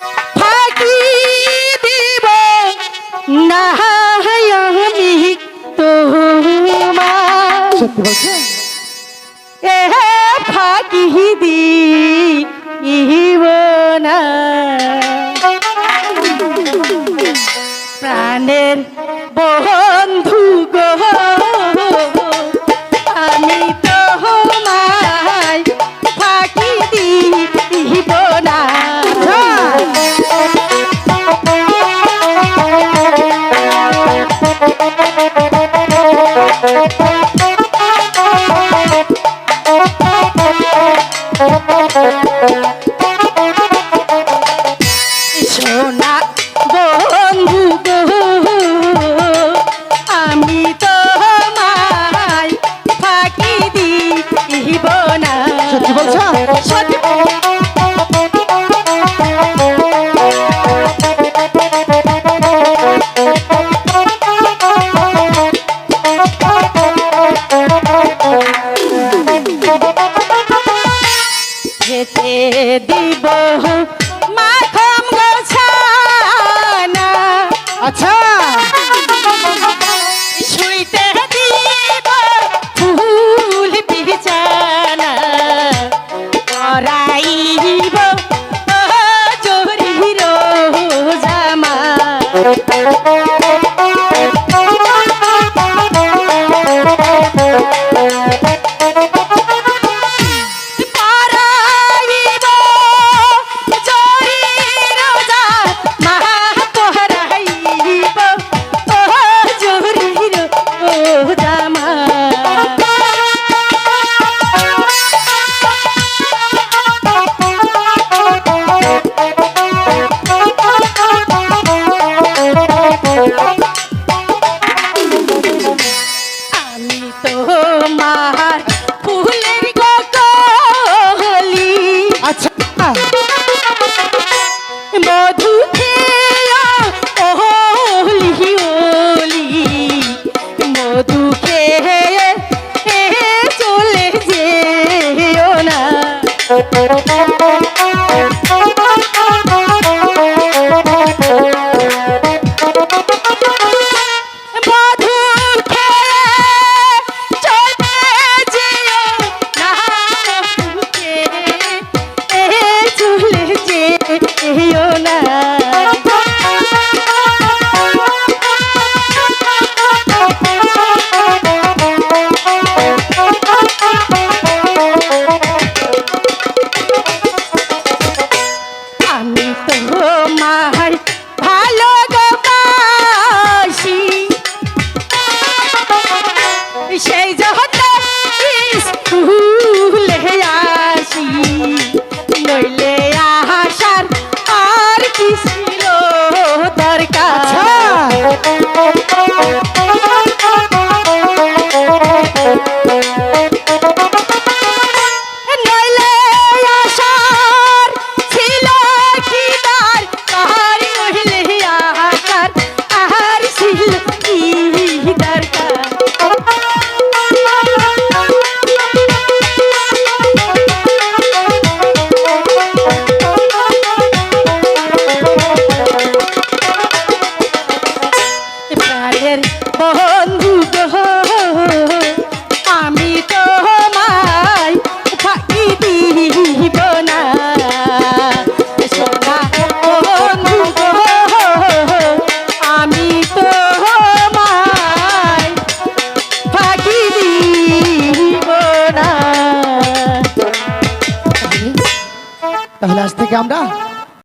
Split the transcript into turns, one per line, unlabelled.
ফাঁকি দিব না আমি তোমার। এ ফাঁকি দিব না প্রাণের বন্ধু গো আমি খেতে দিব। মাখম গোছানা।
আচ্ছা।
শুইতে দিব ফুল বিছানা করাইব জোরি রোজামা তোমার ফুলের কলি
আচ্ছা।
মধু পাখি
তাহলে আজ থেকে আমরা